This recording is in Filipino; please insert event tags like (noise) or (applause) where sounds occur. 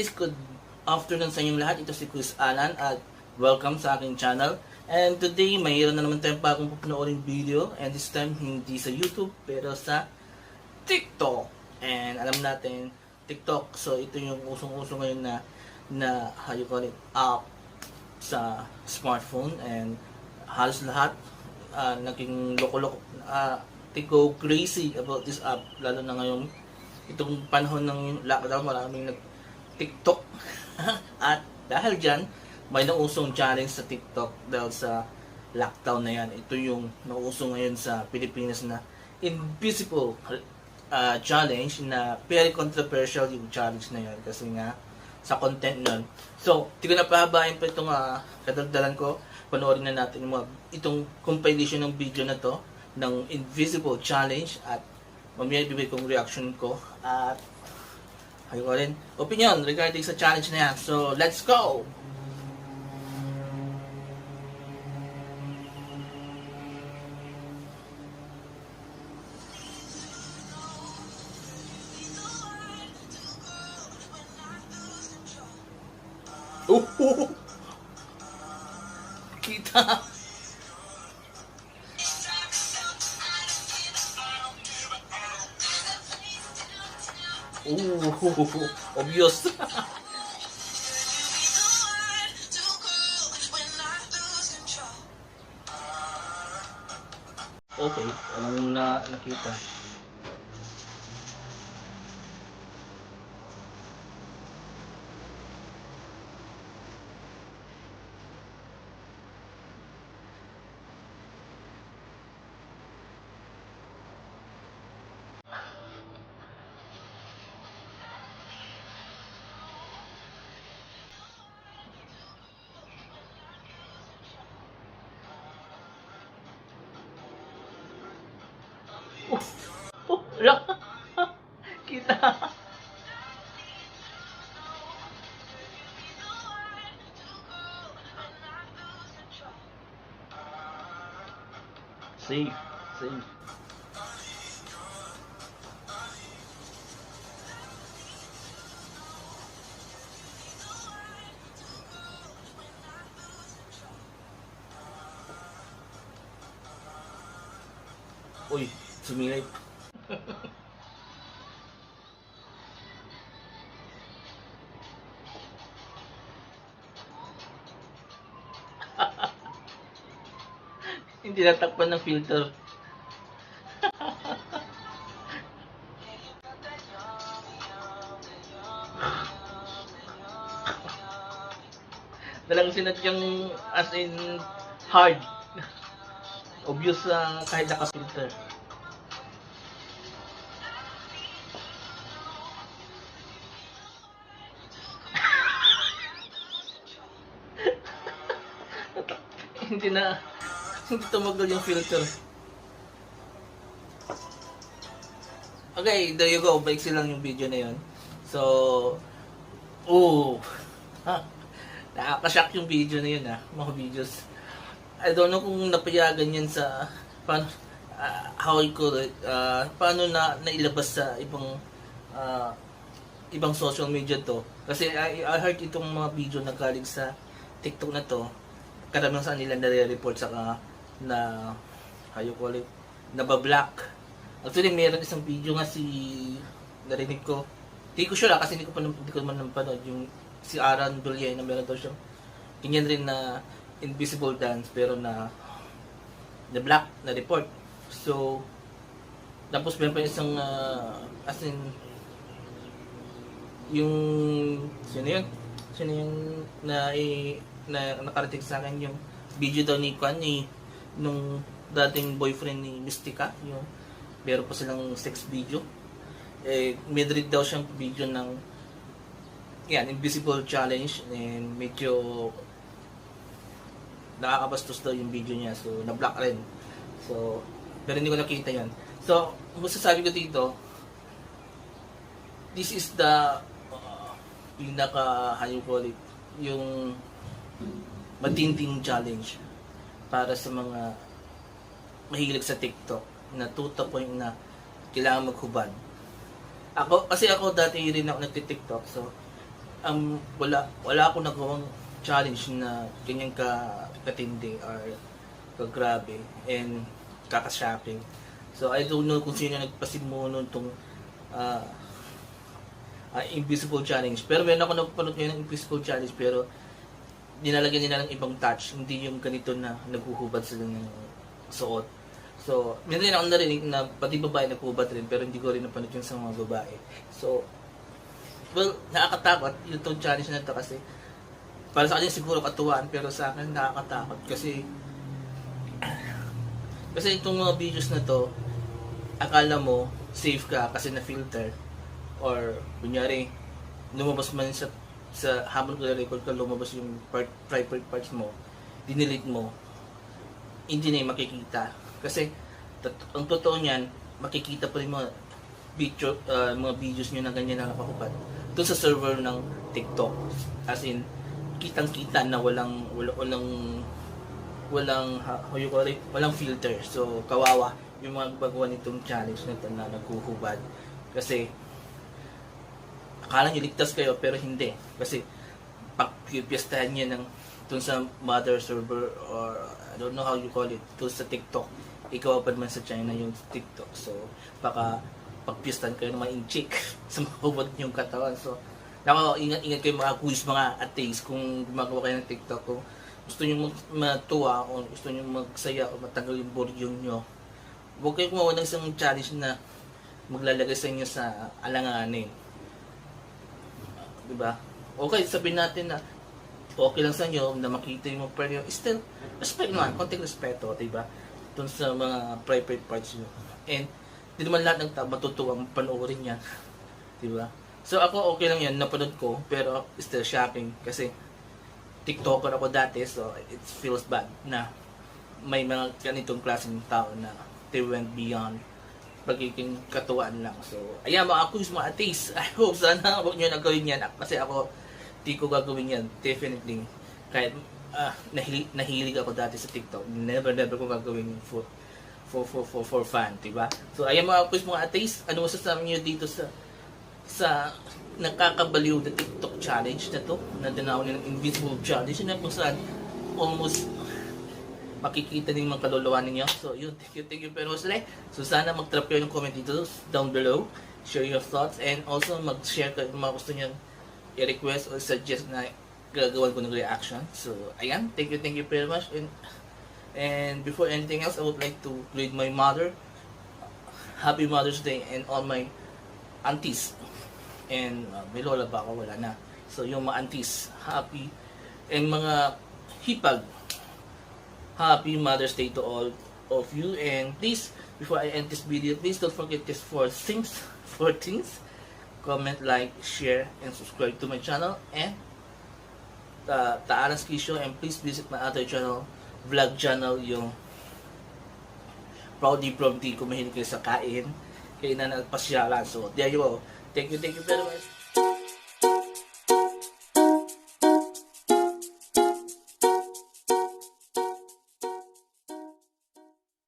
days, good afternoon sa inyong lahat. Ito si Chris Alan at welcome sa aking channel. And today, mayroon na naman tayong bagong pupunoorin video. And this time, hindi sa YouTube, pero sa TikTok. And alam natin, TikTok, so ito yung usong-uso ngayon na, na, how you call it, app sa smartphone. And halos lahat, ah, naging loko-loko, ah, they go crazy about this app. Lalo na ngayon, itong panahon ng lockdown, maraming nag TikTok. (laughs) At dahil dyan, may nausong challenge sa TikTok dahil sa lockdown na yan. Ito yung nauso ngayon sa Pilipinas na invisible uh, challenge na very controversial yung challenge na yan kasi nga sa content nun. So, hindi ko na pahabain pa itong uh, kadagdalan ko. Panoorin na natin yung mga, itong compilation ng video na to ng Invisible Challenge at mamaya ibigay kong reaction ko at ayun ko rin opinion regarding sa challenge na yan. So, let's go! Oh! (laughs) Kita! Oh, (laughs) obvious. (laughs) okay, anong na nakita? Oh, oh, wala. Kita. Safe, safe. Uy, sumilip. (laughs) Hindi natakpan ng filter. Dalang sinadyang as in hard. Obvious sa kahit naka-filter. Hindi na hindi tumagal yung filter. Okay, there you go. Bike lang yung video na yun. So, oh, nakakashock yung video na yun ha, mga videos. I don't know kung napayagan yan sa, paano, ah, how I call it, ah, paano na nailabas sa ibang, ah, ibang social media to. Kasi I, I heard itong mga video na galing sa TikTok na to, karamihan sa nila nare-report sa na how you call it, nabablock. Actually, meron isang video nga si narinig ko. Hindi ko sure ah, kasi hindi ko pa hindi ko man napanood yung si Aaron Dulye na meron daw siyang ganyan rin na invisible dance pero na na black na report. So tapos meron pa isang ah, as in yung sino yun? Sino yung na, i, na nakarating sa akin yung video daw ni Kwan ni nung dating boyfriend ni Mystica yung meron pa silang sex video. Eh Madrid daw siyang video ng yan invisible challenge and medyo nakakabastos daw yung video niya so na-block rin. So pero hindi ko nakita yan so masasabi ko dito this is the uh, pinaka how you yung matinding challenge para sa mga mahilig sa TikTok na the point na kailangan maghubad. Ako, kasi ako dati rin ako nagti-TikTok so um, wala, wala akong nagawang challenge na ganyan ka katindi or kagrabe and kakashopping. So, I don't know kung sino nagpasimuno itong ah, ah, Invisible Challenge. Pero meron ako napapanood ngayon ng Invisible Challenge pero dinalagyan nila ng ibang touch. Hindi yung ganito na naghuhubad sila ng suot. So, meron din ako narinig na pati babae naghuhubad rin pero hindi ko rin napanood yun sa mga babae. So, well, nakakatakot yung challenge na to kasi para sa kanya siguro katuwaan pero sa akin nakakatakot kasi kasi itong mga videos na to akala mo safe ka kasi na filter or kunyari lumabas man sa sa habang ko record ka lumabas yung part, private parts mo dinilit mo hindi na yung makikita. Kasi ang totoo niyan makikita pa rin mga video, uh, mga videos nyo na ganyan na nakakupad doon sa server ng TikTok. As in kitang kita na walang wala, walang walang it, walang filter. So kawawa yung mga gagawa nitong challenge na na naghuhubad. Kasi akala nyo ligtas kayo pero hindi. Kasi pagpipiestahan niya ng dun sa mother server or I don't know how you call it dun sa TikTok. Ikaw pa naman sa China yung TikTok. So baka pagpiestan kayo ng mga inchik (laughs) sa mga hubad yung katawan. So nako ingat-ingat kayo mga quiz mga atheist kung gumagawa kayo ng TikTok. Kung gusto nyo matuwa o gusto nyo magsaya o matanggal yung boredom nyo huwag kayo gumawa ng isang challenge na maglalagay sa inyo sa alanganin di ba? Okay, sabihin natin na okay lang sa inyo na makita yung mga pero still, respect naman, konting respeto, di ba? Doon sa mga private parts nyo. And, di naman lahat ng tao matutuwang panoorin yan. (laughs) Di ba? So, ako okay lang yan, napanood ko, pero still shocking kasi TikToker ako dati, so it feels bad na may mga ganitong klaseng tao na they went beyond pagiging katuwaan lang. So, ayan mga quiz, mga atheist. (laughs) I hope sana huwag nyo nagawin yan. Kasi ako, di ko gagawin yan. Definitely. Kahit ah, nahili, nahilig ako dati sa TikTok. Never, never ko gagawin yun for, for, for, for, for fun. Diba? So, ayan mga quiz, mga atheist. Ano masasabi nyo dito sa sa nakakabaliw na TikTok challenge na to na tinawag nila ng Invisible Challenge na kung saan almost makikita din mga kaluluwa ninyo. So, yun. Thank you, thank you much. ulit. So, sana mag-drop kayo ng comment dito down below. Share your thoughts and also mag-share kayo kung mga gusto nyo i-request or suggest na gagawan ko ng reaction. So, ayan. Thank you, thank you very much. And, and before anything else, I would like to greet my mother. Happy Mother's Day and all my aunties. And uh, may lola ba ako? Wala na. So, yung mga aunties, happy. And mga hipag, Happy Mother's Day to all of you. And please, before I end this video, please don't forget these four things. Four things. Comment, like, share, and subscribe to my channel. And uh, Taaras Kisho. And please visit my other channel, vlog channel, yung Proudy Prompty kung mahilig kayo sa kain. Kaya na nagpasyalan. So, there you go. Thank you, thank you very much.